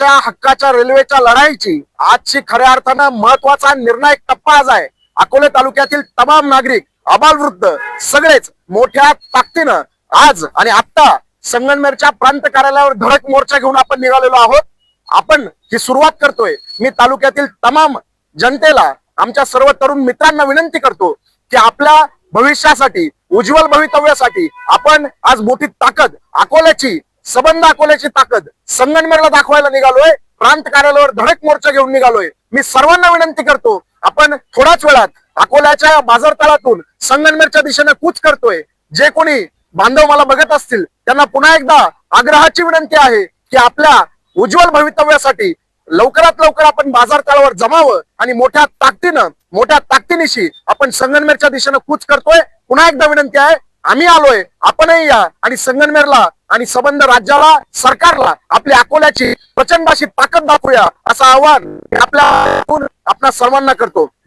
जनतेच्या हक्काच्या रेल्वेच्या लढाईची आजची खऱ्या अर्थानं महत्त्वाचा निर्णायक टप्पा आज आहे. अकोले तालुक्यातील तमाम नागरिक अबालवृद्ध सगळेच मोठ्या ताकदीनं आज आणि आता संगमनेरच्या प्रांत कार्यालयावर धडक मोर्चा घेऊन आपण निघालेलो आहोत. आपण ही सुरुवात करतोय. मी तालुक्यातील तमाम जनतेला आमच्या सर्व तरुण मित्रांना विनंती करतो की आपल्या भविष्यासाठी उज्ज्वल भवितव्यासाठी आपण आज मोठी ताकद अकोल्याची सबंध अकोल्याची ताकद संगनमेरला दाखवायला निघालोय. प्रांत कार्यालयावर धडक मोर्चा घेऊन निघालोय. मी सर्वांना विनंती करतो आपण थोड्याच वेळात अकोल्याच्या बाजारतळातून संगनमेरच्या दिशेने कूच करतोय. जे कोणी बांधव मला बघत असतील त्यांना पुन्हा एकदा आग्रहाची विनंती आहे की आपल्या उज्ज्वल भवितव्यासाठी लवकरात लवकर आपण बाजारतळावर जमावं आणि मोठ्या ताकदीनं मोठ्या ताकदीनिशी आपण संगनमेरच्या दिशेनं कूच करतोय. पुन्हा एकदा विनंती आहे आम्ही आलोय आपणही या आणि संगनमेरला आणि संबंध राज्याला सरकारला आपल्या अकोल्याची प्रचंड अशी ताकद दाखवूया असं आव्हान आपल्या आपण सर्वांना करतो.